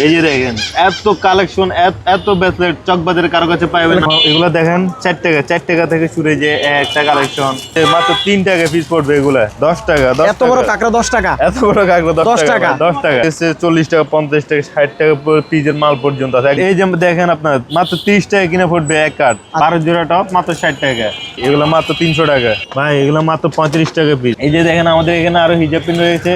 এই যে দেখেন এত কালেকশন এত ব্রেসলেট চকবাজারে কারও কাছে পাইবেন এগুলো দেখেন চার টাকা চার টাকা থেকে শুরু যে একটা কালেকশন মাত্র তিন টাকা পিস পড়বে এগুলা দশ টাকা দশ এত বড় টাকা। কাঁকড়া দশ টাকা? এত বড় কাঁকড়া দশ টাকা। টাকা? দশ টাকা। চল্লিশ টাকা পঞ্চাশ টাকা ষাট টাকা পিজের মাল পর্যন্ত আছে। এই যে দেখেন আপনার মাত্র তিরিশ টাকা কিনে পড়বে এক কাঠ বারো জোড়া টপ মাত্র ষাট টাকা। এগুলো মাত্র তিনশো টাকা। ভাই এগুলো মাত্র পঁয়ত্রিশ টাকা পিস এই যে দেখেন আমাদের এখানে আরও হিজাব পিন রয়েছে।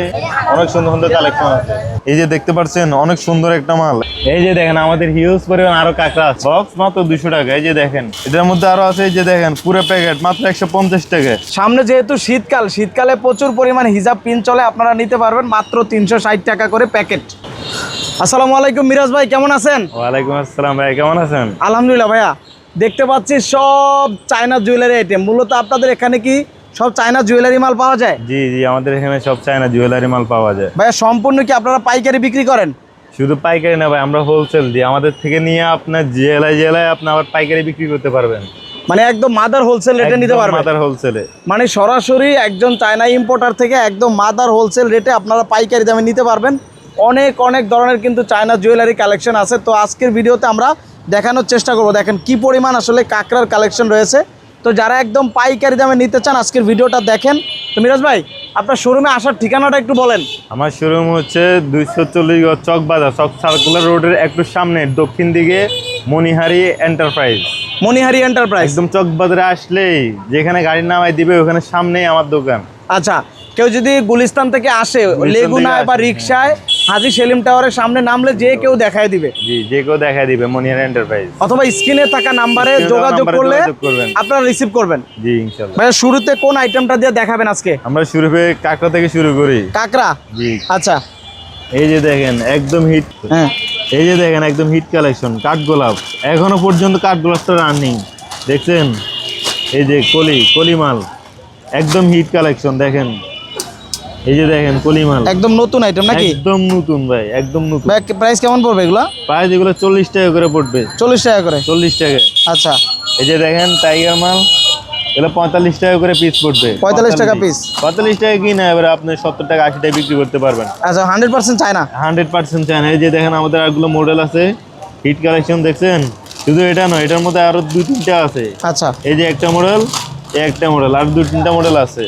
অনেক সুন্দর সুন্দর কালেকশন আছে। এই যে দেখতে পাচ্ছেন অনেক সুন্দর একটা মাল। এই যে দেখেন আমাদের হিউজ পরিমাণ আরও কাঁকড়া আছে। বক্স মাত্র দুশো টাকা এই যে দেখেন। এটার মধ্যে আরও আছে এই যে দেখেন পুরো প্যাকেট মাত্র একশো পঞ্চাশ টাকা। সামনে যেহেতু শীতকাল শীতকালে প্রচুর পরিমাণ হিজাব পিন চলে আপনারা নিতে পারবেন মাত্র তিনশো ষাট টাকা করে প্যাকেট আসসালামু আলাইকুম মিরাজ ভাই কেমন আছেন? ওয়ালাইকুম আসসালাম ভাই কেমন আছেন? আলহামদুলিল্লাহ ভাইয়া দেখতে পাচ্ছি সব চায়না জুয়েলারি আইটেম মূলত আপনাদের এখানে কি সব চায়না জুয়েলারি মাল পাওয়া যায়? জি জি আমাদের এখানে সব চায়না জুয়েলারি মাল পাওয়া যায়। ভাইয়া সম্পূর্ণ কি আপনারা পাইকারি বিক্রি করেন? শুধু পাইকারি না ভাই আমরা হোলসেল দিই। আমাদের থেকে নিয়ে আপনার জেলায় জেলায় আপনি আবার পাইকারি বিক্রি করতে পারবেন। মানে একদম মাদার হোলসেল রেটে নিতে পারবেন। মাদার হোলসেলে মানে সরাসরি একজন চায়না ইম্পোর্টার থেকে একদম মাদার হোলসেল রেটে আপনারা পাইকারি দামে নিতে পারবেন। অনেক অনেক ধরনের কিন্তু চায়না জুয়েলারি কালেকশন আছে। তো আজকের ভিডিওতে আমরা দেখানোর চেষ্টা করব। দেখেন কি পরিমাণ আসলে কাঁকড়ার কালেকশন রয়েছে। তো যারা একদম পাইকারি দামে নিতে চান আজকের ভিডিওটা দেখেন তো মিরাজ ভাই আপনার শোরুমে আসার ঠিকানাটা একটু বলেন। আমার শোরুম হচ্ছে দুইশো চল্লিশ চক বাজার চক সার্কুলার রোডের একটু সামনে দক্ষিণ দিকে মনিহারি এন্টারপ্রাইজ মনিহারি এন্টারপ্রাইজ একদম চক বাজারে আসলেই যেখানে গাড়ির নামাই দিবে ওখানে সামনেই আমার দোকান। আচ্ছা কেউ যদি গুলিস্তান থেকে আসে লেগুনায় বা রিক্সায় হাজি সেলিম টাওয়ারের সামনে নামলে যে কেউ দেখায় দিবে। জি যে কেউ দেখা দিবে মনিহারি এন্টারপ্রাইজ অথবা স্ক্রিনে থাকা নাম্বারে যোগাযোগ করলে আপনারা রিসিভ করবেন। জি ইনশাল্লাহ। ভাইয়া শুরুতে কোন আইটেমটা দিয়ে দেখাবেন আজকে? আমরা শুরু হয়ে কাঁকড়া থেকে শুরু করি। কাকড়া? জি। আচ্ছা। এই যে দেখেন একদম হিট হ্যাঁ। এই যে দেখেন একদম হিট কালেকশন কাঠগোলাপ। এখনও পর্যন্ত কাঠগোলাপটা রানিং দেখছেন? এই যে কলি কলি মাল একদম হিট কালেকশন দেখেন। এই যে দেখেন কলি মাল একদম নতুন আইটেম নাকি? একদম নতুন ভাই একদম নতুন। ভাই প্রাইস কেমন পড়বে এগুলো? প্রাইস এগুলো চল্লিশ টাকা করে পড়বে। চল্লিশ টাকা করে? চল্লিশ টাকা। আচ্ছা। এই যে দেখেন টাইগার মাল এগুলো পঁয়তাল্লিশ টাকা করে পিস পড়বে। 45 টাকা piece? পঁয়তাল্লিশ টাকা কি না এবার আপনি সত্তর টাকা আশি টাকা বিক্রি করতে পারবেন। আচ্ছা হান্ড্রেড পার্সেন্ট চায় না হান্ড্রেড পার্সেন্ট চায় না এই যে দেখেন আমাদের আরগুলো মডেল আছে। হিট কালেকশন দেখছেন? শুধু এটা নয় এটার মধ্যে আরও দুই তিনটা আছে। আচ্ছা। এই যে একটা মডেল এই একটা মডেল আর দুই তিনটা মডেল আছে।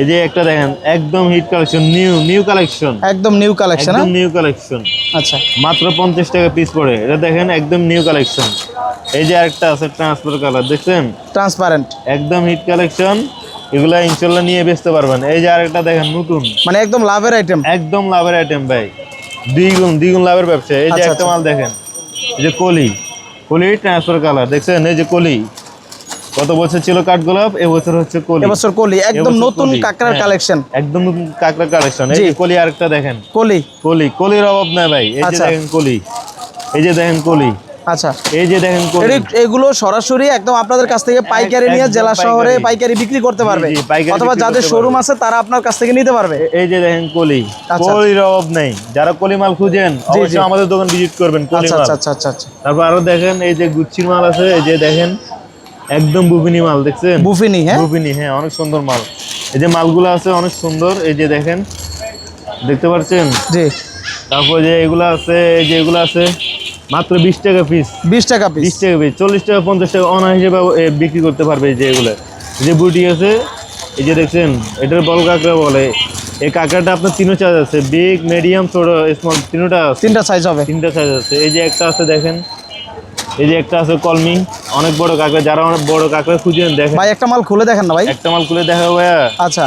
এই যে একটা দেখেন একদম hit collection new new collection একদম নিউ কালেকশন একদম নিউ কালেকশন আচ্ছা। মাত্র পঞ্চাশ টাকা পিস পড়ে। এটা দেখেন একদম নিউ কালেকশন এই যে আরেকটা আছে ট্রান্সফার কালার দেখছেন? ট্রান্সপারেন্ট একদম হিট কালেকশন এগুলা ইনশাল্লাহ নিয়ে বেচতে পারবেন। এই যে আরেকটা দেখেন নতুন। মানে একদম লাভের আইটেম একদম লাভের আইটেম ভাই। দ্বিগুণ দ্বিগুণ লাভের ব্যবসা এই যে আচ্ছা, একটা আচ্ছা। মাল দেখেন এই যে কলি। কলি ট্রান্সফার কালার দেখছেন? এই যে কলি। কত বছর ছিল কাঠগোলাপ এবছর হচ্ছে কলি। এবছর কলি একদম নতুন কাঁকড়ার হ্যাঁ। কালেকশন একদম নতুন কাঁকড়া কালেকশন এই। যে কলি আরেকটা দেখেন। কলি। কলি কলির অভাব নাই ভাই। এই যে আচ্ছা। দেখেন কলি। এই যে দেখেন কলি। আচ্ছা। এই যে দেখেন কলি। এগুলো সরাসরি একদম আপনাদের কাছ থেকে পাইকারি নিয়ে জেলা শহরে পাইকারি। বিক্রি করতে পারবে। অথবা যাদের শোরুম আছে তারা আপনার কাছ থেকে নিতে পারবে। এই যে দেখেন কলি। আচ্ছা। কলির অভাব নেই। যারা কলি মাল খুঁজেন অবশ্যই আমাদের দোকান ভিজিট করবেন কলি আচ্ছা মাল। আচ্ছা আচ্ছা আচ্ছা আচ্ছা। তারপর আরও দেখেন এই যে গুচ্ছির মাল আছে এই যে দেখেন একদম বুবিনি মাল দেখছেন? বুফিনি হ্যাঁ? বুবিনি হ্যাঁ অনেক সুন্দর মাল। এই যে মালগুলো আছে অনেক সুন্দর। এই যে দেখেন দেখতে পাচ্ছেন? জি। তারপর যে এগুলো আছে এই যে এগুলো আছে মাত্র বিশ টাকা পিস বিশ টাকা পিস বিশ টাকা পিস চল্লিশ টাকা পঞ্চাশ টাকা অনা হিসেবে বিক্রি করতে পারবে এই যে এগুলো। যে বুটি আছে এই যে দেখছেন এটার বল কাঁকড়া বলে। এই কাঁকড়াটা আপনার তিনও চার্জ আছে বিগ মিডিয়াম ছোট স্মল তিনটা তিনটা সাইজ হবে। তিনটা সাইজ আছে। এই যে একটা আছে দেখেন এই যে একটা আছে কলমি অনেক বড় কাঁকড়া যারা অনেক বড় কাঁকড়া খুঁজেন দেখেন। ভাই একটা মাল খুলে দেখেন না ভাই? একটা মাল খুলে দেখা ভাইয়া। আচ্ছা।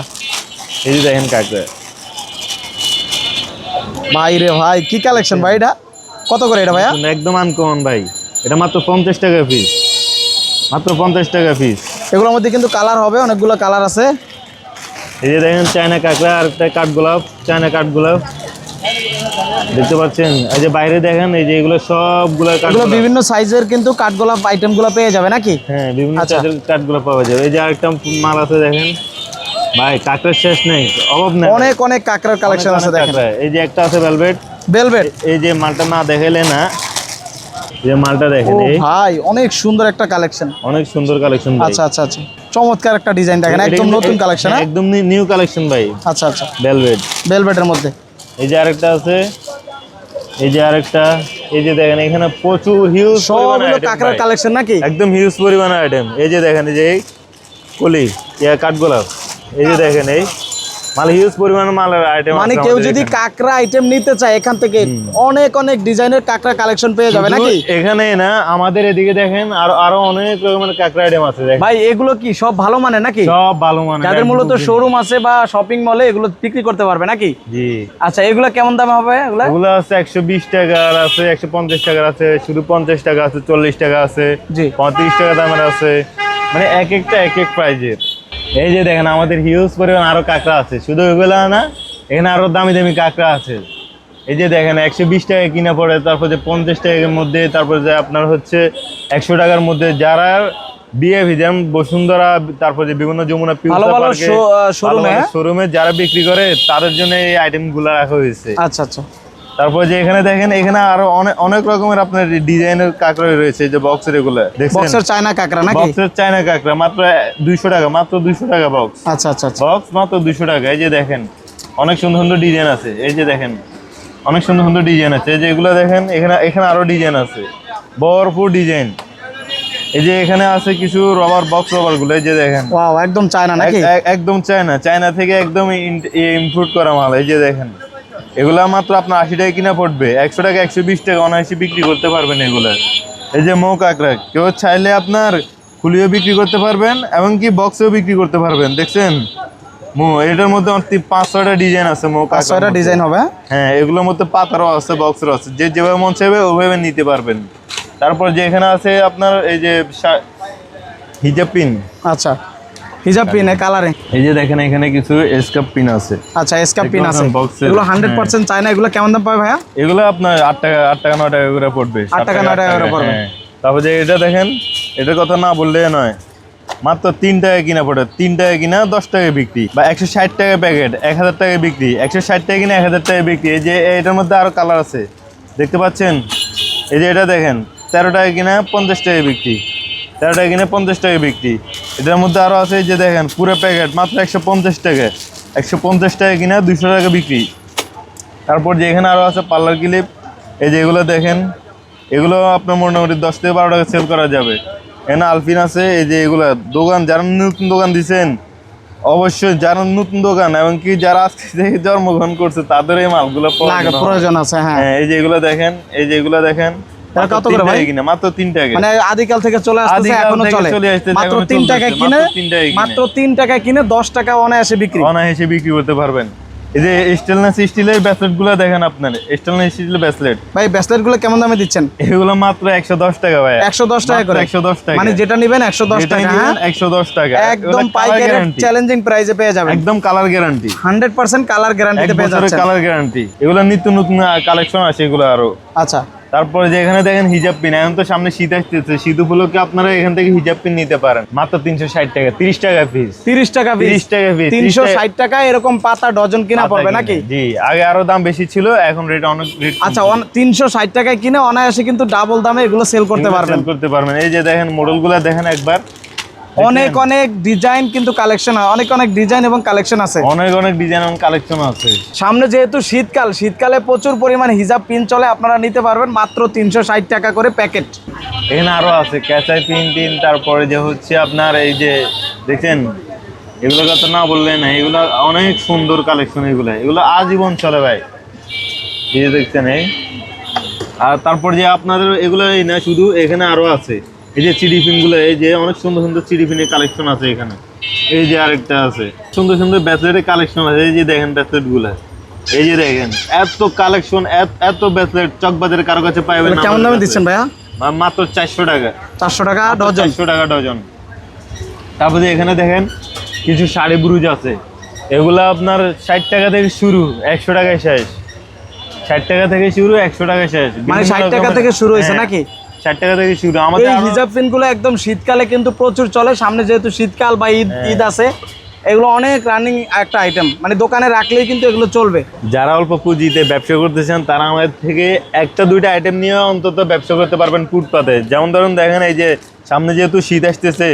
এই যে দেখেন কাঁকড়া। ভাই রে ভাই কি কালেকশন ভাই এটা? কত করে এটা ভাইয়া? একদম আনকমন ভাই। এটা মাত্র পঞ্চাশ টাকা পিস মাত্র পঞ্চাশ টাকা পিস এগুলোর মধ্যে কিন্তু কালার হবে অনেকগুলো কালার আছে। এই যে দেখেন চায়না কাঁকড়া আর একটা কাঠগোলাপ চায়না কাঠগোলাপ দেখতে পাচ্ছেন? এই যে বাইরে দেখেন এই যে এগুলো সবগুলো এগুলো বিভিন্ন সাইজের কিন্তু কাঠগোলাপ আইটেমগুলো পেয়ে যাবে নাকি? হ্যাঁ বিভিন্ন আচ্ছা। সাইজের কাঠগোলাপ পাওয়া যাবে। এই যে আরেকটা মাল আছে দেখেন। ভাই কাঁকড়ার শেষ নেই অভাব নেই। অনেক অনেক কাঁকড়ার কালেকশন আছে দেখেন। এই যে একটা আছে ভেলভেট বেলভেট এই যে মালটা না দেখাইলে না যে মালটা দেখেন এই। ভাই অনেক সুন্দর একটা কালেকশন অনেক সুন্দর কালেকশন আচ্ছা আচ্ছা আচ্ছা। চমৎকার একটা ডিজাইন দেখেন একদম নতুন কালেকশন হ্যাঁ? একদম নিউ কালেকশন ভাই। আচ্ছা আচ্ছা। ভেলভেট বেলভেটের মধ্যে। এই যে আরেকটা আছে এই যে আরেকটা এই যে দেখেন এখানে প্রচুর হিউজ সবগুলো কাঁকড়ার কালেকশন নাকি? একদম হিউজ পরিমাণের আইটেম এই যে দেখেন এই যে এই কলি ইয়া কাঠগোলাপ। এই যে দেখেন এই মাল হিউজ পরিমাণের মালের আইটেম মানে কেউ যদি কাঁকড়া আইটেম নিতে চায় এখান থেকে অনেক অনেক ডিজাইনের কাঁকড়া কালেকশন পেয়ে যাবে নাকি? এখানে না আমাদের এদিকে দেখেন আর আরও অনেক রকমের কাঁকড়া আইটেম আছে ভাই এগুলো কি সব ভালো মানে নাকি? সব ভালো মানে যাদের মূলত শোরুম আছে বা শপিং মলে এগুলো বিক্রি করতে পারবে নাকি? জি। আচ্ছা এগুলো কেমন দাম হবে এগুলো? ওগুলো আছে একশো বিশ টাকার আছে একশো পঞ্চাশ টাকার আছে শুধু পঞ্চাশ টাকা আছে চল্লিশ টাকা আছে জি। পঁয়ত্রিশ টাকা দামের আছে। মানে এক একটা এক এক প্রাইজের এই যে দেখেন আমাদের হিউজ পরিমাণ আরও কাঁকড়া আছে। শুধু ওইগুলা না এখানে আরও দামি দামি কাঁকড়া আছে। এই যে দেখেন একশো বিশ টাকা কিনা পড়ে তারপর যে পঞ্চাশ টাকার মধ্যে তারপর যে আপনার হচ্ছে একশো টাকার মধ্যে যারা বিয়ে যেমন বসুন্ধরা তারপর যে বিভিন্ন যমুনা? শোরুমে যারা বিক্রি করে তাদের জন্য এই আইটেমগুলা রাখা হয়েছে। আচ্ছা আচ্ছা। তারপর যে এখানে দেখেন এখানে আরও অনেক অনেক রকমের আপনার ডিজাইনের কাঁকড়া রয়েছে যে বক্সের এগুলো। বক্সের চায়না কাঁকড়া নাকি? বক্সের চায়না কাঁকড়া মাত্র দুইশো টাকা মাত্র দুইশো টাকা বক্স আচ্ছা আচ্ছা আচ্ছা। বক্স মাত্র দুইশো টাকা এই যে দেখেন অনেক সুন্দর সুন্দর ডিজাইন আছে এই যে দেখেন অনেক সুন্দর সুন্দর ডিজাইন আছে এই যে এগুলো দেখেন এখানে এখানে আরও ডিজাইন আছে ভরপুর ডিজাইন। এই যে এখানে আছে কিছু রবার বক্স রবারগুলো এই যে দেখেন। ওয়াও একদম চায়না নাকি? একদম চায়না চায়না থেকে একদম ইম্পোর্ট করা মাল এই যে দেখেন। এগুলা মাত্র আপনার আশি টাকা কিনা পড়বে। একশো টাকা একশো বিশ টাকা অনায়াসে বিক্রি করতে পারবেন এগুলা। এই যে মৌ কাঁকড়া কেউ চাইলে আপনার খুলিও বিক্রি করতে পারবেন এমনকি বক্সেও বিক্রি করতে পারবেন। দেখছেন? মো এটার মধ্যে পাঁচ ছয়টা ডিজাইন আছে মৌ পাঁচ ছয়টা ডিজাইন হবে? হ্যাঁ এগুলোর মধ্যে পাতারও আছে বক্সেরও আছে। যে যেভাবে মন চাইবে ওইভাবে নিতে পারবেন। তারপর যে এখানে আছে আপনার এই যে হিজাব পিন। আচ্ছা। হিজাব পিন কালারে এই যে দেখেন এখানে কিছু এসকাপ পিন আছে। আচ্ছা এসকাপ পিন আছে। এগুলো হান্ড্রেড পার্সেন্ট চায়না এগুলো কেমন দাম পাবে ভাইয়া? এগুলো আপনার আট টাকা আট টাকা নয় টাকা করে পড়বে। আট টাকা, নয় টাকা করে পড়বে। হ্যাঁ। তারপর যে এটা দেখেন এটার কথা না বললে নয়। মাত্র তিন টাকা কিনা পড়ে তিন টাকা কিনা দশ টাকা বিক্রি। বা একশো ষাট টাকা প্যাকেট এক হাজার টাকা বিক্রি। একশো ষাট টাকা কিনা এক হাজার টাকা বিক্রি। এই যে এটার মধ্যে আরও কালার আছে। দেখতে পাচ্ছেন? এই যে এটা দেখেন তেরো টাকা কিনা পঞ্চাশ টাকা বিক্রি। তেরো টাকা কিনে পঞ্চাশ টাকা বিক্রি। এটার মধ্যে আরও আছে যে দেখেন পুরো প্যাকেট মাত্র একশো পঞ্চাশ টাকা। একশো পঞ্চাশ টাকা কিনা দুশো টাকা বিক্রি। তারপর যে এখানে আরও আছে পার্লার ক্লিপ এই যে এগুলো দেখেন এগুলো আপনার মোটামুটি দশ থেকে বারো টাকা সেল করা যাবে। এখানে আলফিন আছে এই যে এগুলো। দোকান যারা নতুন দোকান দিছেন অবশ্যই যারা নতুন দোকান এমনকি যারা আজকে থেকে জন্মগ্রহণ করছে তাদের এই মালগুলো প্রয়োজন আছে হ্যাঁ। হ্যাঁ এই যে এগুলো দেখেন এই যে এগুলো দেখেন। এটা কত করে ভাই? টাকা কিনা মাত্র তিন টাকা মানে আদিকাল থেকে চলে আদিকাল এখনও চলে। মাত্র এখনও তিন চলতেছে, টাকায় কিনে। মাত্র তিন টাকায় কিনে দশ টাকা অনায়াসে বিক্রি। অনায়াসে বিক্রি করতে পারবেন। এই যে স্টেনলেস স্টিলের ব্যাসলেটগুলো দেখেন আপনার স্টেনলেস স্টিলের ব্যাসলেট ভাই ব্যাসলেটগুলো কেমন দামে দিচ্ছেন? এগুলো মাত্র একশো দশ টাকা ভাই। একশো দশ টাকা করে। একশো দশ টাকা। মানে যেটা নিবেন একশো দশ টাকা হ্যাঁ? একশো দশ টাকা। একদম পাইকারি চ্যালেঞ্জিং প্রাইসে পেয়ে যাবেন। একদম colour guarantee hundred percent colour গ্যারান্টিতে পেয়ে যাচ্ছেন। কালার গ্যারান্টি এগুলো নিত্য নতুন কালেকশন আছে এগুলো আরও। আচ্ছা। তারপরে যে এখানে দেখেন হিজাব পিন এখন তো সামনে শীত আসতেছে শীত উপলক্ষে আপনারা এখান থেকে হিজাব পিন নিতে পারেন। মাত্র তিনশো ষাট টাকা তিরিশ টাকা পিস তিরিশ টাকা 30 টাকা পিস তিনশো ষাট টাকা এরকম পাতা ডজন কিনা পড়বে নাকি? জি আগে আরও দাম বেশি ছিল এখন রেট অনেক রেট আচ্ছা তিনশো ষাট টাকায় কিনে অনায়াসে কিন্তু ডাবল দামে এগুলো সেল করতে পারবেন। করতে পারবেন। এই যে দেখেন মডেলগুলা দেখেন একবার। অনেক অনেক ডিজাইন কিন্তু কালেকশন অনেক অনেক ডিজাইন এবং কালেকশন আছে। অনেক অনেক ডিজাইন এবং কালেকশন আছে। সামনে যেহেতু শীতকাল শীতকালে প্রচুর পরিমাণ হিজাব পিন চলে আপনারা নিতে পারবেন মাত্র তিনশো ষাট টাকা করে প্যাকেট এখানে আরও আছে ক্যাচাই পিন টিন তারপরে যে হচ্ছে আপনার এই যে দেখেন এগুলো কথা না বললে না এগুলো অনেক সুন্দর কালেকশন এগুলো। এগুলো আজীবন চলে ভাই। এই যে দেখছেন এই? আর তারপর যে আপনাদের এগুলো এই না শুধু এখানে আরও আছে। এই যে চিডি পিনগুলো এই যে অনেক সুন্দর সুন্দর চিডি পিনের কালেকশন আছে এখানে। এই যে আরেকটা আছে সুন্দর সুন্দর ব্যাসলেটের কালেকশন আছে। এই যে দেখেন ব্যাসলেটগুলা এই যে দেখেন এত কালেকশন এত ব্যাসলেট চকবাজারে কারও কাছে পাইবেন না কেমন দামে দিচ্ছেন ভাইয়া? মাত্র চারশো টাকা। চারশো টাকা ডজন। চারশো টাকা ডজন। তারপরে এখানে দেখেন কিছু শাড়ি ব্রুজ আছে। এগুলো আপনার ষাট টাকা থেকে শুরু একশো টাকায় শেষ। ষাট টাকা থেকে শুরু একশো টাকায় শেষ। মানে 60 টাকা থেকে শুরু হয়েছে হ্যাঁ, নাকি? ষাট টাকা থেকে শুরু। আমাদের এই হিজাব পিনগুলো একদম শীতকালে কিন্তু প্রচুর চলে। সামনে যেহেতু শীতকাল বা ঈদ হ্যাঁ। ঈদ আছে এগুলো অনেক রানিং একটা আইটেম মানে দোকানে রাখলেই কিন্তু এগুলো চলবে। যারা অল্প পুঁজিতে ব্যবসা করতে চান তারা আমাদের থেকে একটা দুইটা আইটেম নিয়ে অন্তত ব্যবসা করতে পারবেন ফুটপাতে। যেমন ধরুন দেখেন এই যে সামনে যেহেতু শীত আসতেছে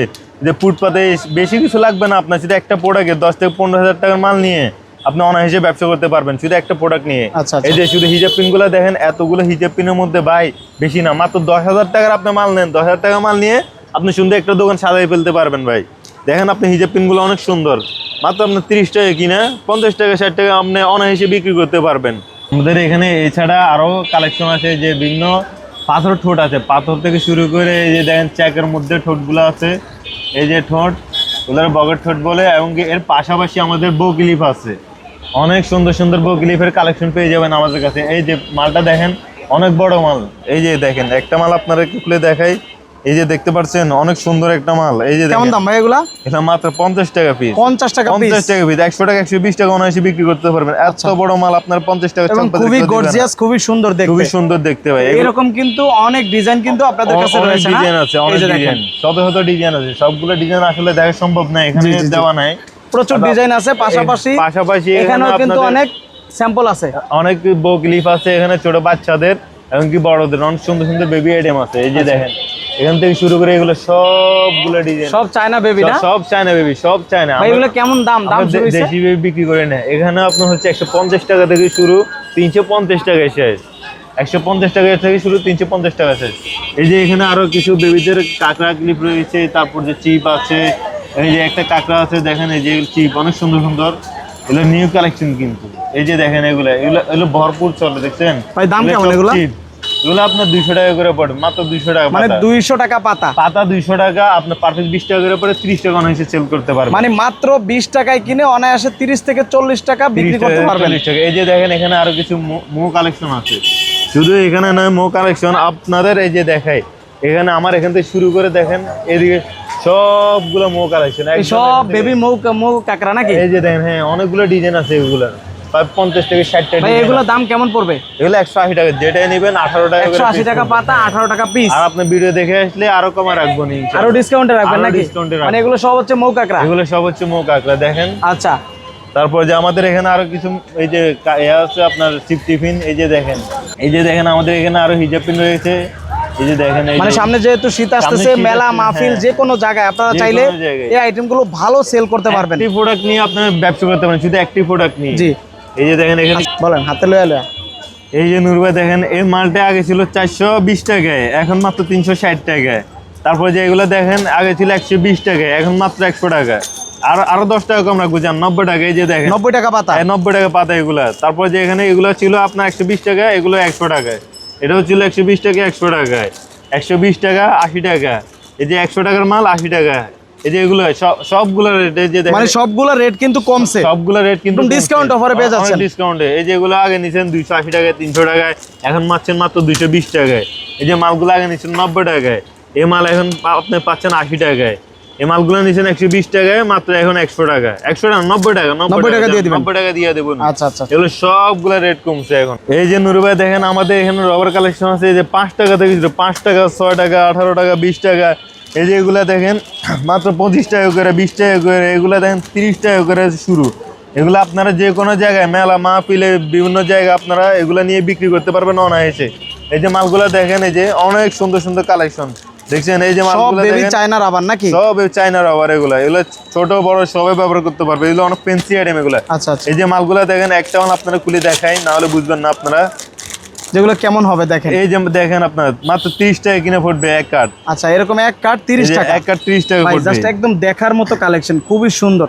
যে ফুটপাতে বেশি কিছু লাগবে না আপনার সেটা একটা প্রোডাক্টে দশ থেকে পনেরো হাজার টাকার মাল নিয়ে। আপনি অনায়াসে ব্যবসা করতে পারবেন শুধু একটা প্রোডাক্ট নিয়ে। আচ্ছা, আচ্ছা। এই যে শুধু হিজাব পিনগুলো দেখেন এতগুলো হিজাব পিনের মধ্যে ভাই বেশি না মাত্র দশ হাজার টাকার আপনি মাল নেন দশ হাজার টাকা মাল নিয়ে আপনি সুন্দর একটা দোকান সাজাই ফেলতে পারবেন ভাই। দেখেন আপনি হিজাব পিনগুলো অনেক সুন্দর। মাত্র আপনার তিরিশ টাকা কিনা পঞ্চাশ টাকা ষাট টাকা আপনি অনায়াসে বিক্রি করতে পারবেন। আমাদের এখানে এছাড়া আরও কালেকশন আছে যে বিভিন্ন পাথর ঠোঁট আছে। পাথর থেকে শুরু করে এই যে দেখেন চ্যাকের মধ্যে ঠোঁটগুলো আছে। এই যে ঠোঁট ওদের বগের ঠোঁট বলে এবং এর পাশাপাশি আমাদের বউ আছে। অনেক সুন্দর সুন্দর বউ ক্লিপের কালেকশন পেয়ে যাবেন আমাদের কাছে। এই যে মালটা দেখেন অনেক বড় মাল। এই যে দেখেন একটা মাল আপনারা একটু খুলে দেখাই। এই যে দেখতে পাচ্ছেন অনেক সুন্দর একটা মাল। এই যে কেমন দাম ভাই এগুলা? এটা মাত্র পঞ্চাশ টাকা পিস পঞ্চাশ টাকা পিস পঞ্চাশ টাকা পিস একশো টাকা একশো বিশ টাকা অনায়াসে বিক্রি করতে পারবেন। এত বড় মাল আপনার পঞ্চাশ টাকা এবং চাল পাতে খুবই। গর্জিয়াস খুবই সুন্দর দেখতে। খুবই সুন্দর দেখতে ভাই। এরকম কিন্তু অনেক ডিজাইন কিন্তু আপনাদের কাছে রয়েছে না? ডিজাইন আছে অনেক ডিজাইন শত শত ডিজাইন আছে। সবগুলো ডিজাইন আসলে দেখা সম্ভব না এখানে। দেওয়া নাই। প্রচুর ডিজাইন আছে পাশাপাশি পাশাপাশি এখানে এখানেও কিন্তু অনেক স্যাম্পল আছে। অনেক বউ ক্লিপ আছে এখানে ছোট বাচ্চাদের এমনকি বড়দের অনেক সুন্দর সুন্দর বেবি আইটেম আছে এই যে দেখেন। এখান থেকে শুরু করে এগুলো সবগুলো ডিজাইন সব চায়না বেবি না? সব চায়না বেবি সব চায়না ভাই এগুলো কেমন দাম? দাম শুরু হয়েছে? দেশি বেবি বিক্রি করে না। এখানে আপনার হচ্ছে একশো পঞ্চাশ টাকা থেকে শুরু তিনশো পঞ্চাশ টাকায় শেষ একশো পঞ্চাশ টাকা থেকে শুরু তিনশো পঞ্চাশ টাকা শেষ এই যে এখানে আরও কিছু বেবিদের কাঁকড়া ক্লিপ রয়েছে তারপর যে চিপ আছে এই যে একটা কাঁকড়া আছে দেখেন এই যে চিপ অনেক সুন্দর সুন্দর। এগুলো নিউ কালেকশন কিন্তু। এই যে দেখেন এগুলো এগুলো এগুলো ভরপুর চলে দেখছেন? ভাই, দাম কেমন এগুলো? এগুলো আপনার দুইশো টাকা করে পড়ে মাত্র দুইশো টাকা মানে দুইশো টাকা পাতা। পাতা দুইশো টাকা আপনার পারফেক্ট বিশ টাকা করে ত্রিশ টাকা অনায়াসে সেল করতে পারবেন। মানে মাত্র বিশ টাকায় কিনে অনায়াসে তিরিশ থেকে চল্লিশ টাকা বিক্রি করতে পারবেন। টাকা। এই যে দেখেন এখানে আরও কিছু মো কালেকশন আছে। শুধু এখানে নয় মো কালেকশন আপনাদের এই যে দেখাই। এখানে আমার এখান থেকে শুরু করে দেখেন এদিকে সবগুলো মো কালেকশন এই সব বেবি মৌ মৌ কাকড়া নাকি? এই যে দেখেন হ্যাঁ অনেকগুলো ডিজাইন আছে এগুলো। পঞ্চাশ থেকে ষাট টাকা ভাই এগুলো দাম কেমন পড়বে? এগুলো একশো আশি টাকা যেটাই নেবেন আঠারো টাকা একশো আশি টাকা পাতা আঠারো টাকা পিস আর আপনি ভিডিও দেখে আসলে আরও কমে রাখব নি আরও ডিসকাউন্টে রাখবেন রাখব। মানে এগুলো সব হচ্ছে মৌ কাকড়া? এগুলো সব হচ্ছে মো কাঁকড়া দেখেন। আচ্ছা। তারপর যে আমাদের এখানে আরও কিছু এই যে আছে আপনার টিফিন এই যে দেখেন। এই যে দেখেন আমাদের এখানে আরও হিজাব পিন রয়েছে। মানে সামনে যেহেতু শীত আসতেছে মেলা মাহফিল হ্যাঁ। যে কোনো জায়গায়। আপনারা চাইলে। এই আইটেমগুলো ভালো সেল করতে পারবেন। একটি প্রোডাক্ট নিয়ে আপনার ব্যবসা করতে পারেন শুধু একটি প্রোডাক্ট নিয়ে। জি। এই যে দেখেন এখানে বলেন হাতে লয়ে লয়ে। এই যে নুরবা দেখেন এই মালটা আগে ছিল চারশো বিশ টাকায় এখন মাত্র তিনশো ষাট টাকায়। তারপর যে এগুলো দেখেন আগে ছিল একশো বিশ টাকায় এখন মাত্র একশো টাকা। আর আরও দশ টাকা কম রাখব যান নব্বই টাকা এই যে দেখেন। নব্বই টাকা পাতা। নব্বই টাকা পাতা এগুলা। তারপর যে এখানে এগুলো ছিল আপনার একশো বিশ টাকা এগুলো একশো টাকায়। এটাও ছিল একশো বিশ টাকা একশো টাকায়। একশো বিশ টাকা আশি টাকা। এই যে একশো টাকার মাল আশি টাকা। এই যে এগুলো সবগুলো রেট যে মানে সবগুলা রেট কিন্তু কমছে। সবগুলো রেট কিন্তু discount offer পেয়ে যাচ্ছেন। ডিসকাউন্টে এই যে এগুলো আগে নিছেন দুইশো আশি টাকায় তিনশো টাকায়। এখন মারছেন মাত্র দুইশো বিশ টাকায়। এই যে মালগুলো আগে নিচ্ছেন নব্বই টাকায়। এই মাল এখন আপনি পাচ্ছেন আশি টাকায়। এই মালগুলো নিচ্ছেন একশো বিশ টাকায় মাত্র এখন একশো টাকা একশো টাকা নব্বই টাকা 90 টাকা দিয়ে। নব্বই টাকা দিয়ে দেবো আচ্ছা আচ্ছা এগুলো সবগুলো রেট কমছে এখন। এই যে নুরুভাই দেখেন আমাদের এখানে রবার কালেকশন আছে এই যে পাঁচ টাকা থেকে পাঁচ টাকা ছয় টাকা আঠারো টাকা বিশ টাকা। এই যে এগুলা দেখেন মাত্র পঁচিশ টাকা করে বিশ টাকা করে এগুলা দেখেন তিরিশ টাকা করে শুরু। এগুলো আপনারা যে কোনো জায়গায় মেলা মাহফিলে বিভিন্ন জায়গায় আপনারা এগুলা নিয়ে বিক্রি করতে পারবেন অনায়াসে। এই যে মালগুলা দেখেন এই যে অনেক সুন্দর সুন্দর কালেকশন দেখছেন এই যে সব মালগুলো বেবি চায়নার আবার নাকি? সব চাইনার আবার এগুলো। এগুলো ছোট বড় সবাই ব্যবহার করতে পারবে। এগুলো অনেক ফেন্সি আইটেম এগুলো। আচ্ছা এই যে মালগুলা দেখেন একটা মাল আপনারা খুলে দেখাই না হলে বুঝবেন না আপনারা। যেগুলো কেমন হবে দেখেন। এই যে দেখেন আপনার মাত্র তিরিশ টাকা কিনে পড়বে এক কার্ড। আচ্ছা এরকম এক কার্ড তিরিশ টাকা। এক কার্ড তিরিশ টাকা পড়বে জাস্ট একদম দেখার মতো কালেকশন খুবই সুন্দর।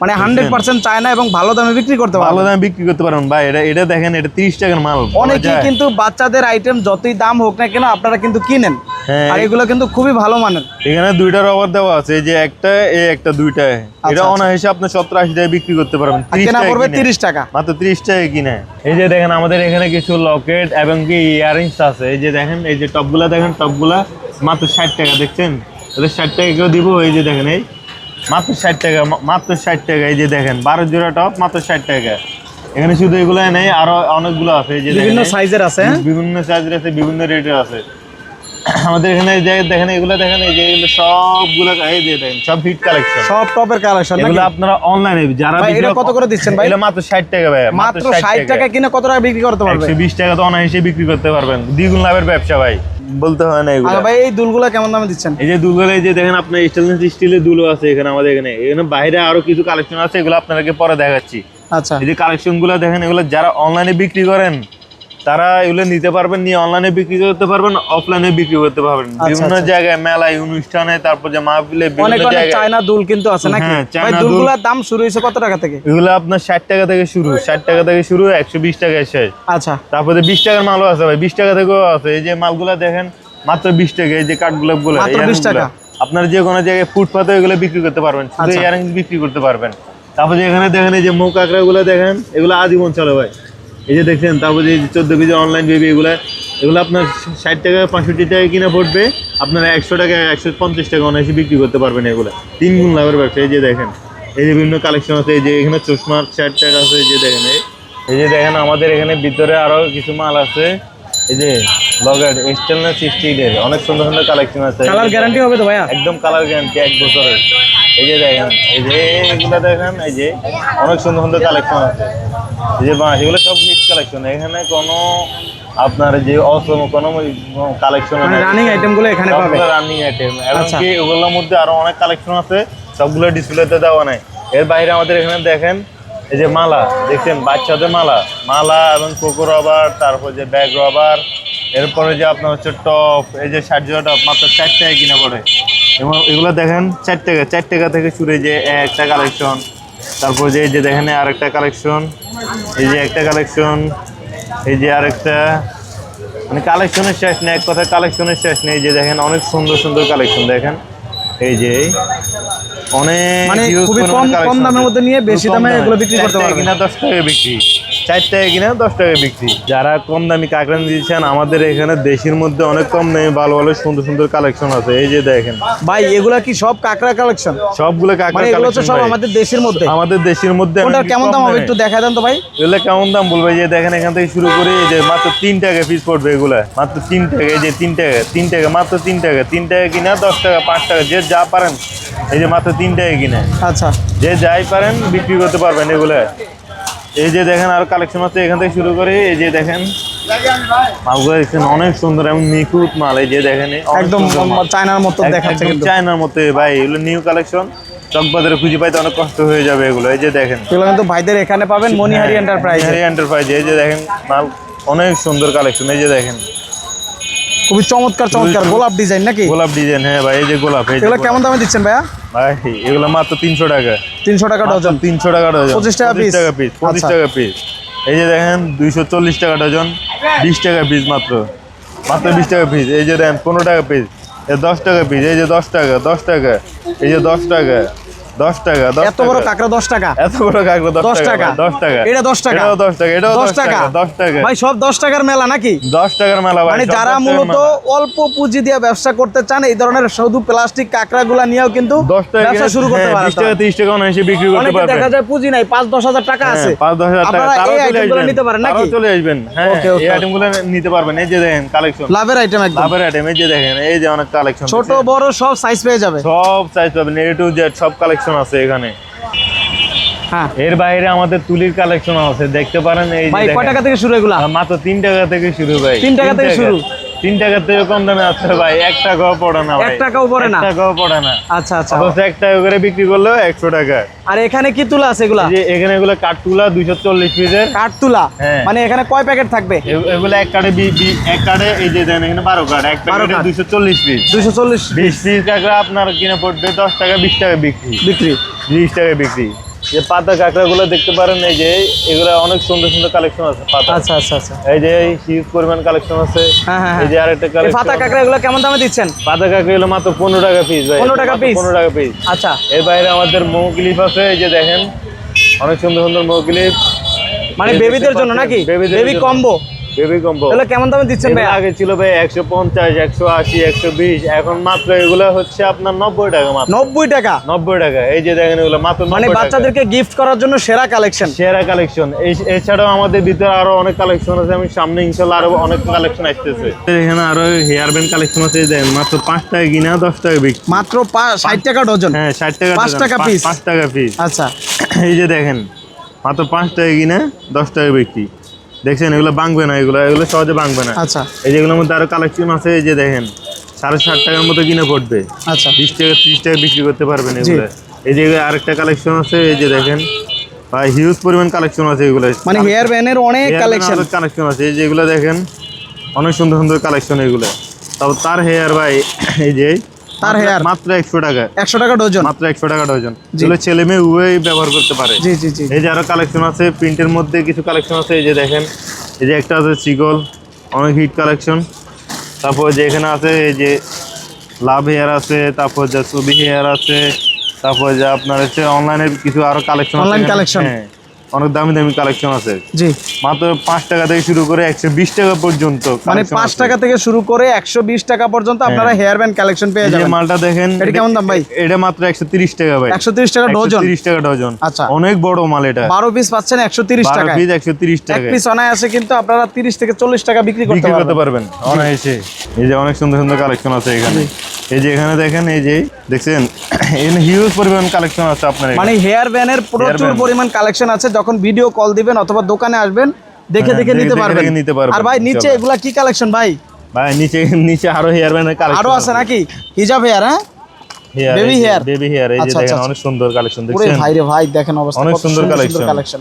মানে হান্ড্রেড পার্সেন্ট চায়না এবং ভালো দামে বিক্রি করতে ভালো দামে বিক্রি করতে পারবেন ভাই। এটা এটা দেখেন এটা তিরিশ টাকার মাল। যায়। কিন্তু বাচ্চাদের আইটেম যতই দাম হোক না কেন আপনারা কিন্তু কিনেন। হ্যাঁ। আর এগুলো কিন্তু খুবই ভালো মানের। এখানে দুইটা রবার দেওয়া আছে এই যে একটা এই একটা দুইটা এটা আচ্ছা। অনায়াসে আপনি সত্তর আশি টাকা বিক্রি করতে পারবেন। আর 30 কেনা পড়বে তিরিশ টাকা। মাত্র তিরিশ টাকা কিনে। এই যে দেখেন আমাদের এখানে কিছু লকেট এবং কি ইয়ারিংস আছে। এই যে দেখেন এই যে টপগুলা দেখেন টপগুলা মাত্র ষাট টাকা দেখছেন? তাহলে ষাট টাকা কেউ দিব? এই যে দেখেন এই মাত্র ষাট টাকা মাত্র ষাট টাকা এই যে দেখেন বারো জোড়া টপ মাত্র ষাট টাকা। এখানে শুধু এগুলো নেই আরও অনেকগুলো আছে এই যে বিভিন্ন সাইজের আছে হ্যাঁ? বিভিন্ন সাইজের আছে বিভিন্ন রেটের আছে। আমাদের এখানে যে দেখেন এগুলো দেখেন এই যে এগুলো সবগুলো এই যে দেখেন সব হিট কালেকশন সব টপের কালেকশন এগুলো আপনারা অনলাইনে যারা এটা কত করে দিচ্ছেন ভাই? এগুলো মাত্র ষাট টাকা ভাই মাত্র ষাট টাকা কিনে কত টাকা বিক্রি করতে পারবেন? একশো বিশ টাকা তো অনায়াসে বিক্রি করতে পারবেন দ্বিগুণ লাভের ব্যবসা ভাই। বলতে হয় না এগুলো। ভাই এই দুলগুলা কেমন দামে দিচ্ছেন? এই যে দুলগুলো এই যে দেখেন আপনার স্টেনলেস স্টিলের দুলো আছে এখানে আমাদের এখানে। এখানে বাইরে আরও কিছু কালেকশন আছে এগুলো আপনাদেরকে পরে দেখাচ্ছি। আচ্ছা। এই যে কালেকশনগুলো দেখেন এগুলো যারা অনলাইনে বিক্রি করেন তারা এগুলো নিতে পারবেন নিয়ে অনলাইনে বিক্রি করতে পারবেন অফলাইনে বিক্রি করতে পারবেন। বিভিন্ন আচ্ছা। জায়গায় মেলায় অনুষ্ঠানে তারপর যে মাহফিলে অনেক বিভিন্ন জায়গায় চায়না দুল কিন্তু আছে নাকি? হ্যাঁ, ভাই। দুলগুলার দাম শুরু হয়েছে কত টাকা থেকে? এগুলো আপনার ষাট টাকা থেকে শুরু ষাট টাকা থেকে শুরু একশো বিশ টাকায় শেষ। আচ্ছা। তারপরে বিশ টাকার মালও আছে ভাই বিশ টাকা থেকেও আছে। এই যে মালগুলা দেখেন মাত্র বিশ টাকা এই যে কাঠগোলাপগুলো মাত্র 20 টাকা? আপনার যে কোনো জায়গায় ফুটপাতে এগুলো বিক্রি করতে পারবেন শুধু আচ্ছা। বিক্রি করতে পারবেন। তারপরে এখানে দেখেন এই যে মৌ কাঁকড়া গুলো দেখেন এগুলো আজীবন চলে ভাই। এই যে দেখছেন তারপরে এই যে চোদ্দ কেজি অনলাইন বেবি এগুলো এগুলো আপনার ষাট টাকা পঁয়ষট্টি টাকা কিনা পড়বে আপনার একশো টাকা একশো পঞ্চাশ টাকা অনায়াসে বিক্রি করতে পারবেন এগুলো তিন গুণ লাভের ব্যবসা এই যে দেখেন এই যে বিভিন্ন কালেকশন আছে এই যে এখানে চশমার শার্ট টার্ট আছে এই যে দেখেন এই যে দেখেন আমাদের এখানে ভিতরে আরও কিছু মাল আছে এই যে লগের স্টেনলেস স্টিলের অনেক সুন্দর সুন্দর কালেকশন আছে কালার গ্যারান্টি হবে তো ভাইয়া একদম কালার গ্যারান্টি এক বছরের এই যে দেখেন এই যে এগুলো দেখেন এই যে অনেক সুন্দর সুন্দর কালেকশন আছে যে বাঁশ এগুলো সব হিট কালেকশন এখানে কোনো আপনার যে অসম কোনো কালেকশন রানিং আইটেমগুলো এখানে পাবে। Running item. এমনকি ওগুলোর মধ্যে আরও অনেক কালেকশন আছে সবগুলো ডিসপ্লেতে দেওয়া নাই। এর বাইরে আমাদের এখানে দেখেন এই যে মালা দেখছেন? বাচ্চাদের মালা। মালা এবং কোকো রবার তারপর যে ব্যাগ রবার এরপরে যে আপনার হচ্ছে টপ এই যে ষাট জোড়া টপ মাত্র চার টাকা কিনা পড়ে। এবং এগুলো দেখেন চার টাকা চার টাকা থেকে শুরু যে একটা কালেকশন তারপর যে এই যে দেখেন আরেকটা কালেকশন এই যে একটা কালেকশন এই যে আরেকটা মানে কালেকশনের শেষ নেই এক কথা কালেকশনের শেষ নেই যে দেখেন অনেক সুন্দর সুন্দর কালেকশন দেখেন। এই যে অনেক মানে খুবই কম- দামের মধ্যে নিয়ে বেশি দামে এগুলো বিক্রি করতে পারবেন। কিনা দশ টাকায় বিক্রি। চার টাকা কিনা দশ টাকা বিক্রি। যারা কম দামি কাঁকড়া দিয়েছেন আমাদের এখানে দেশের মধ্যে অনেক কম দামি ভালো ভালো সুন্দর সুন্দর কালেকশন আছে। এই যে দেখেন। ভাই এগুলা কি সব কাঁকড়া কালেকশন সবগুলো কাঁকড়া মানে কালেকশন সব আমাদের দেশের মধ্যে। আমাদের দেশের মধ্যে কেমন দাম হবে? একটু দেখা দেন তো ভাই। এগুলো কেমন দাম বলবে? যে দেখেন এখান থেকে শুরু করে এই যে মাত্র তিন টাকা পিস পড়বে এগুলা। মাত্র তিন টাকা এই যে তিন টাকা তিন টাকা মাত্র তিন টাকা। তিন টাকা কিনা দশ টাকা পাঁচ টাকা। যে যা পারেন এই যে মাত্র তিন টাকা কিনে। আচ্ছা। যে যাই পারেন বিক্রি করতে পারবেন এগুলো। এই যে দেখেন আর কালেকশন আছে এখান থেকে শুরু করে এই যে দেখেন। মালগুলো দেখছেন অনেক সুন্দর এবং নিখুঁত মাল এই যে দেখেন একদম চায়নার মতো দেখাচ্ছে চায়নার মতো ভাই এগুলো নিউ কালেকশন চকবাজারে খুঁজে পাইতে অনেক কষ্ট হয়ে যাবে এগুলো এই যে দেখেন। এগুলো কিন্তু ভাইদের এখানে পাবেন মনিহারি এন্টারপ্রাইজ মনিহারি এন্টারপ্রাইজ এই যে দেখেন মাল অনেক সুন্দর কালেকশন এই যে দেখেন। খুবই চমৎকার চমৎকার গোলাপ ডিজাইন নাকি? গোলাপ ডিজাইন হ্যাঁ ভাই এই যে গোলাপ এগুলো কেমন দামে দিচ্ছেন ভাইয়া? ভাই এগুলো মাত্র তিনশো টাকা। তিনশো টাকা ডজন। তিনশো টাকা ডজন। 25 টাকা piece? টাকা পিস পঁচিশ আচ্ছা। টাকা পিস এই যে দেখেন দুইশো চল্লিশ টাকা ডজন বিশ টাকা পিস মাত্র। মাত্র বিশ টাকা পিস এই যে দেখেন পনেরো টাকা পিস এই দশ টাকা পিস এই যে দশ টাকা দশ টাকা। এই যে দশ টাকা। দশ টাকা দশ এত বড় টাকা। কাঁকড়া টাকা? এত বড় কাঁকড়া দশ দশ টাকা এটা দশ টাকা। এটাও দশ টাকা? এটাও দশ টাকা দশ টাকা? ভাই সব দশ টাকার মেলা নাকি? দশ টাকার মেলা ভাই মানে যারা মূলত অল্প পুঁজি দিয়ে ব্যবসা করতে চান এই ধরনের শুধু প্লাস্টিক নিয়েও কিন্তু দশ টাকা ব্যবসা শুরু করতে হ্যাঁ, টাকা তিরিশ টাকা অনায়াসে বিক্রি করতে পারবেন দেখা যায় পুঁজি নাই টাকা আছে। হ্যাঁ, হাজার টাকা তারাও চলে আসবেন। নিতে পারেন নাকি? চলে আসবেন হ্যাঁ. এই আইটেমগুলো নিতে পারবেন। এই যে দেখেন কালেকশন লাভের আইটেম একদম। লাভের আইটেম এই যে দেখেন এই যে অনেক কালেকশন ছোট বড় সব সাইজ পেয়ে যাবে। সব সাইজ পাবেন এ টু জেড সব কালেকশন আছে এখানে। হ্যাঁ। এর বাইরে আমাদের তুলির কালেকশন আছে। দেখতে পারেন এই কয় টাকা থেকে শুরু এগুলা? মাত্র তিন টাকা থেকে শুরু ভাই। তিন টাকা থেকে শুরু? তিন টাকা থেকে কম দামে আছে ভাই। এক টাকাও পড়ে না এক টাকাও পড়ে না? টাকাও পড়ে না। আচ্ছা আচ্ছা। অথচ এক টাকা করে বিক্রি করলেও একশো টাকা। আর এখানে কি তুলা আছে এগুলা? যে এখানে এগুলো কাঠতুলা দুইশো চল্লিশ পিসের। কাঠ তুলা? হ্যাঁ। মানে এখানে কয় প্যাকেট থাকবে? এগুলো এক কার্ডে এক কার্ডে এই যে দেন এখানে বারো কার্ড এক প্যাকেটে। দুইশো চল্লিশ পিস। দুইশো চল্লিশ। বিশ পিস কাঁকড়া আপনার কিনে পড়বে দশ টাকা বিশ টাকা বিক্রি। বিক্রি। বিশ টাকা বিক্রি। যে পাতা কাঁকড়া গুলো দেখতে পারেন এই যে এগুলো অনেক সুন্দর সুন্দর কালেকশন আছে পাতা। আচ্ছা আচ্ছা আচ্ছা। এই যে হিউজ পরিমাণ কালেকশন আছে। হ্যাঁ, হ্যাঁ, এই যে আরেকটা কালেকশন পাতা কাঁকড়া গুলো কেমন দামে দিচ্ছেন? পাতা কাঁকড়া গুলো মাত্র পনেরো টাকা পিস ভাই। 15 টাকা piece? পনেরো টাকা পিস আচ্ছা। এর বাইরে আমাদের মৌ ক্লিপ আছে এই যে দেখেন। অনেক সুন্দর সুন্দর মৌ ক্লিপ মানে বেবিদের জন্য নাকি? বেবি। কম্বো বেবি কম্বো কেমন দামে দিচ্ছেন ভাই আগে ছিল ভাই একশো পঞ্চাশ একশো আশি একশো বিশ। এখন মাত্র এগুলো হচ্ছে আপনার নব্বই টাকা মাত্র। নব্বই টাকা? নব্বই টাকা। এই যে দেখেন এগুলো মাত্র মানে 90 টাকা। বাচ্চাদেরকে গিফট করার জন্য সেরা কালেকশন সেরা কালেকশন এছাড়াও আমাদের ভিতরে আরও অনেক কালেকশন আছে। আমি সামনে ইনশাল্লাহ আরও অনেক কালেকশন আসতেছে। এখানে আরও হেয়ার ব্যান্ড কালেকশন আছে। দেখেন মাত্র পাঁচ টাকা কিনা দশ টাকা বিক্রি। মাত্র পা- ষাট টাকা ডজন? হ্যাঁ ষাট টাকা পাঁচ টাকা পাঁচ- piece? পাঁচ টাকা পিস আচ্ছা। এই যে দেখেন মাত্র পাঁচ টাকা কিনা দশ টাকা বিক্রি। দেখছেন এগুলো ভাঙবে না এগুলো এগুলো সহজে ভাঙবে না। আচ্ছা। এই যেগুলোর মধ্যে আরও কালেকশন আছে এই যে দেখেন সাড়ে ষাট টাকার মতো কিনে পড়বে। আচ্ছা। বিশ টাকা ত্রিশ টাকা বিক্রি করতে পারবেন এগুলো। এই যে আরেকটা কালেকশন আছে এই যে দেখেন ভাই হিউজ পরিমাণ কালেকশন আছে এগুলো। মানে হেয়ার ব্যানের অনেক কালেকশন কালেকশন আছে এই যেগুলো দেখেন অনেক সুন্দর সুন্দর কালেকশন এগুলো। তারপর তার হেয়ার ভাই এই যে তার hair? মাত্র একশো টাকা। একশো টাকা ডজন মাত্র একশো টাকা ডজন এগুলো ছেলে মেয়ে উভয়ই ব্যবহার করতে পারে। জি জি জি। এই যে আরও কালেকশন আছে প্রিন্টের মধ্যে কিছু কালেকশন আছে এই যে দেখেন। এই যে একটা আছে চিগল অনেক হিট কালেকশন তারপর যে এখানে আছে এই যে লাভ হেয়ার আছে তারপর যে ছবি হেয়ার আছে তারপর যে আপনার হচ্ছে অনলাইনের কিছু আরও কালেকশন Online collection? অনেক দামি দামি কালেকশন আছে। জি। মাত্র পাঁচ টাকা থেকে শুরু করে একশো বিশ টাকা পর্যন্ত মানে পাঁচ টাকা থেকে শুরু করে একশো বিশ টাকা পর্যন্ত আপনারা হেয়ার ব্যান্ড কালেকশন পেয়ে যাবেন। মালটা দেখেন এটা কেমন দাম ভাই? এটা মাত্র একশো তিরিশ টাকা ভাই। একশো তিরিশ টাকা ডজন তিরিশ টাকা ডজন আচ্ছা। অনেক বড় মাল এটা। বারো পিস পাচ্ছেন একশো তিরিশ টাকা পিস একশো তিরিশ টাকা পিস অনায়াসে কিন্তু আপনারা তিরিশ থেকে চল্লিশ টাকা বিক্রি করতে পারবেন। অনায়াসে। এই যে অনেক সুন্দর সুন্দর কালেকশন আছে এখানে। এই যে এখানে দেখেন এই যে দেখছেন এখানে হিউজ পরিমাণ কালেকশন আছে আপনার মানে হেয়ার ব্যানের প্রচুর। পরিমাণ কালেকশন আছে যখন ভিডিও কল দিবেন অথবা দোকানে আসবেন দেখে হ্যাঁ, দেখে নিতে পারবেন। নিতে পারবেন, আর ভাই নিচে এগুলা কি কালেকশন ভাই? ভাই নিচে নিচে আরও হেয়ার ব্যান্ডের কালেকশন আরও আছে। নাকি? হিজাব হেয়ার হ্যাঁ? Baby hair? বেবি হেয়ার এই যে আচ্ছা, দেখেন আচ্ছা, অনেক সুন্দর কালেকশন ওরে দেখছেন? ভাই রে ভাই দেখেন অবস্থা অনেক সুন্দর। কালেকশন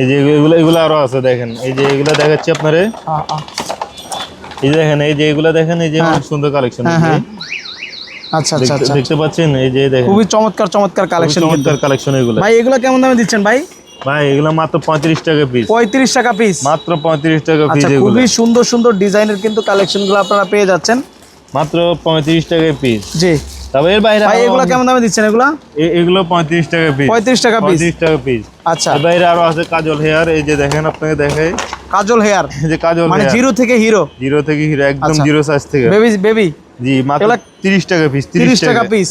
এই যে এগুলো এগুলো আরও আছে দেখেন। এই যে এগুলো দেখাচ্ছি আপনারে। এই যে দেখেন এই যে এগুলো দেখেন এই যে অনেক সুন্দর কালেকশন হ্যাঁ, হ্যাঁ। আচ্ছা আচ্ছা আচ্ছা। দেখতে পাচ্ছেন? এই যে দেখেন। খুবই চমৎকার চমৎকার কালেকশন চমৎকার কালেকশন এগুলো। ভাই এগুলো কেমন দামে দিচ্ছেন ভাই? ভাই এগুলো মাত্র পঁয়ত্রিশ টাকা পিস পঁয়ত্রিশ টাকা পিস মাত্র পঁয়ত্রিশ টাকা পিস আচ্ছা খুবই সুন্দর সুন্দর ডিজাইনের কিন্তু কালেকশনগুলো আপনারা পেয়ে যাচ্ছেন। মাত্র পঁয়ত্রিশ টাকা পিস জি। তবে এর বাইরে ভাই এগুলো কেমন দামে দিচ্ছেন এগুলো? এগুলো পঁয়ত্রিশ টাকা পিস পঁয়ত্রিশ টাকা পিস পঁয়ত্রিশ টাকা পিস আচ্ছা। এর বাইরে আরও আছে কাজল হেয়ার। এই যে দেখেন আপনাকে দেখাই। কাজল হেয়ার? যে কাজল মানে জিরো থেকে হিরো? জিরো থেকে হিরো একদম আচ্ছা। জিরো সাইজ থেকে। Baby baby? জি মাত্র এগুলা- তিরিশ টাকা পিস তিরিশ টাকা পিস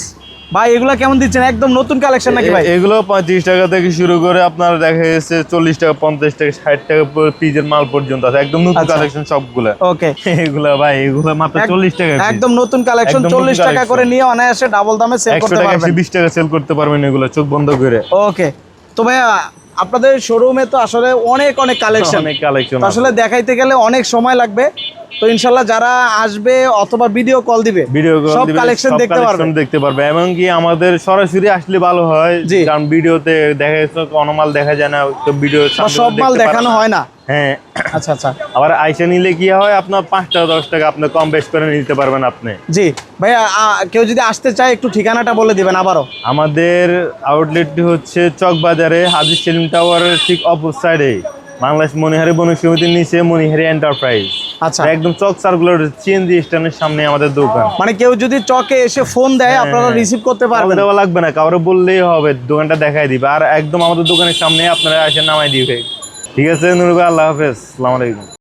ভাই এগুলো কেমন দিচ্ছেন? একদম নতুন কালেকশন নাকি ভাই? এগুলো পঁয়ত্রিশ টাকা থেকে শুরু করে আপনার দেখা গেছে চল্লিশ টাকা পঞ্চাশ টাকা ষাট টাকা পিসের মাল পর্যন্ত আছে। একদম নতুন। কালেকশন সবগুলা। ওকে এগুলা ভাই এগুলা মাত্র চল্লিশ টাকা একদম নতুন কালেকশন চল্লিশ টাকা করে নিয়ে অনায়াসে ডাবল দামে সেল করতে টাকা পারবেন। বিশ টাকা সেল করতে পারবেন এগুলো চোখ বন্ধ করে। ওকে তো ভাইয়া আপনাদের শোরুমে তো আসলে অনেক অনেক কালেকশন অনেক কালেকশন আসলে দেখাইতে গেলে অনেক সময় লাগবে। তো ইনশাল্লাহ যারা আসবে অথবা ভিডিও কল দিবে ভিডিও কল সব কালেকশন দেখতে পারবে। দেখতে পারবে। এমনকি আমাদের সরাসরি আসলে ভালো হয় কারণ ভিডিওতে দেখা যাচ্ছে কোনো মাল দেখা যায় না তো ভিডিও সব মাল দেখানো হয় না। হ্যাঁ। আচ্ছা আচ্ছা। আবার আইসা নিলে কি হয় আপনার পাঁচ টাকা দশ টাকা আপনি কম বেশ করে নিতে পারবেন আপনি। জি। ভাইয়া কেউ যদি আসতে চায় একটু ঠিকানাটা বলে দিবেন আবারও। আমাদের আউটলেটটি হচ্ছে চকবাজারে হাজির সেলিম টাওয়ারের ঠিক অপর সাইডে বাংলাদেশ মনিহারি বণিক সমিতির নিচে মনিহারি এন্টারপ্রাইজ আচ্ছা। একদম চক সার্কুলার সিএনজি স্ট্যান্ডের সামনে আমাদের দোকান। মানে কেউ যদি চকে এসে ফোন দেয় আপনারা হ্যাঁ। রিসিভ করতে পারবেন। দেওয়া লাগবে না কাউরে বললেই হবে দোকানটা দেখাই দিবে। আর একদম আমাদের দোকানের সামনে আপনারা এসে নামাই দিবে। ঠিক আছে নুরুবা আল্লাহ হাফেজ। আসসালামু আলাইকুম।